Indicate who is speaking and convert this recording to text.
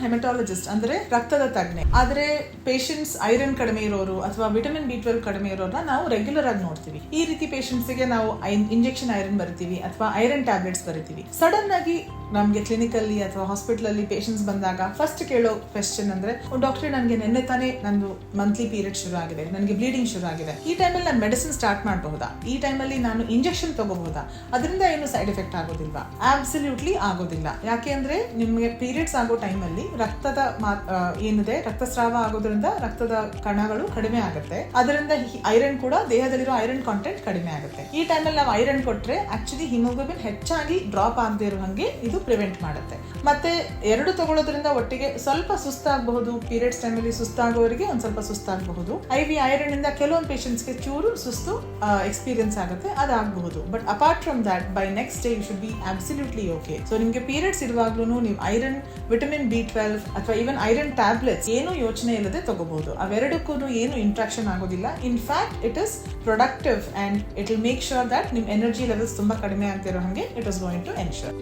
Speaker 1: Haematologist ಅಂದ್ರೆ ರಕ್ತದ ತಜ್ಞೆ. ಆದ್ರೆ ಪೇಷಂಟ್ಸ್ ಐರನ್ ಕಡಿಮೆ ಇರೋರು ಅಥವಾ ವಿಟಮಿನ್ ಬಿ ಟ್ವೆಲ್ ಕಡಿಮೆ ಇರೋರನ್ನ ನಾವು ರೆಗ್ಯುಲರ್ ಆಗಿ ನೋಡ್ತೀವಿ. ಈ ರೀತಿ ಪೇಷಂಟ್ಸ್ಗೆ ನಾವು ಇಂಜೆಕ್ಷನ್ ಐರನ್ ಬರಿತೀವಿ ಅಥವಾ ಐರನ್ ಟ್ಯಾಬ್ಲೆಟ್ಸ್ ಬರಿತೀವಿ. ಸಡನ್ ಆಗಿ ನಮಗೆ ಕ್ಲಿನಿಕಲ್ಲಿ ಅಥವಾ ಹಾಸ್ಪಿಟಲ್ ಅಲ್ಲಿ ಪೇಷಂಟ್ಸ್ ಬಂದಾಗ ಫಸ್ಟ್ ಕೇಳೋ ಕ್ವೆಶ್ಚನ್ ಅಂದ್ರೆ ಡಾಕ್ಟರ್ ನನಗೆ ನಿನ್ನೆ ತಾನೇ ನಂದು ಮಂತ್ಲಿ ಪೀರಿಯಡ್ ಶುರು ಆಗಿದೆ, ನನಗೆ ಬ್ಲೀಡಿಂಗ್ ಶುರು ಆಗಿದೆ. ಈ ಟೈಮಲ್ಲಿ ನಾನು ಮೆಡಿಸಿನ್ ಸ್ಟಾರ್ಟ್ ಮಾಡಬಹುದಾ? ಈ ಟೈಮಲ್ಲಿ ನಾನು ಇಂಜೆಕ್ಷನ್ ತಗೋಬಹುದಾ? ಅದರಿಂದ ಏನು ಸೈಡ್ ಎಫೆಕ್ಟ್ ಆಗೋದಿಲ್ವಾ? ಆಬ್ಸಲ್ಯೂಟ್ಲಿ ಆಗೋದಿಲ್ಲ. ಯಾಕೆ ಅಂದ್ರೆ, ನಿಮಗೆ ಪೀರಿಯಡ್ಸ್ ಆಗೋ ಟೈಮಲ್ಲಿ ರಕ್ತದ ಏನಿದೆ, ರಕ್ತಸ್ರಾವ ಆಗೋದ್ರಿಂದ ರಕ್ತದ ಕಣಗಳು ಕಡಿಮೆ ಆಗುತ್ತೆ. ಅದರಿಂದ ಐರನ್ ಕೂಡ ದೇಹದಲ್ಲಿರೋ ಐರನ್ ಕಾಂಟೆಂಟ್ ಕಡಿಮೆ ಆಗುತ್ತೆ. ಈ ಟೈಮಲ್ಲಿ ನಾವು ಐರನ್ ಕೊಟ್ರೆ ಆಕ್ಚುಲಿ ಹಿಮೋಗ್ಲೋಬಿನ್ ಹೆಚ್ಚಾಗಿ ಡ್ರಾಪ್ ಆಗದೆ ಇರೋ ಹಾಗೆ ಇದು ಪ್ರಿವೆಂಟ್ ಮಾಡುತ್ತೆ. ಮತ್ತೆ ಎರಡು ತಗೊಳ್ಳೋದ್ರಿಂದ ಒಟ್ಟಿಗೆ ಸ್ವಲ್ಪ ಸುಸ್ತಾಗಬಹುದು. ಪೀರಿಯಡ್ಸ್ ಟೈಮಲ್ಲಿ ಸುಸ್ತಾಗೋರಿಗೆ ಒಂದ್ ಸ್ವಲ್ಪ ಸುಸ್ತಾಗಬಹುದು. ಐ ವಿ ಐರನ್ ಇಂದ ಕೆಲವೊಂದು ಪೇಷಂಟ್ಸ್ಗೆ ಚೂರು ಸುಸ್ತು ಎಕ್ಸ್ಪೀರಿಯನ್ಸ್ ಆಗುತ್ತೆ. ಅದಾಗಬಹುದು. But apart from that by next day you should be absolutely okay so ನಿಮಗೆ ಪೀರಿಯಡ್ಸ್ ಇರುವಾಗ್ಲೂ ನೀವು ಐರನ್ ವಿಟಮಿನ್ ಬಿ ಟ್ವೆಲ್ವ್ ಅಥವಾ ಈವನ್ ಐರನ್ ಟ್ಯಾಬ್ಲೆಟ್ಸ್ ಏನು ಯೋಚನೆ ಇಲ್ಲದೆ ತಗೋಬಹುದು. ಅವೆರಡಕ್ಕೂ ಏನು ಇಂಟ್ರಾಕ್ಷನ್ ಆಗೋದಿಲ್ಲ. In fact it is productive and it will make sure that ನಿಮ್ ಎನರ್ಜಿ ಲೆವೆಲ್ಸ್ ತುಂಬಾ ಕಡಿಮೆ ಆಗ್ತಿರೋ ಹಾಗೆ it is going to ensure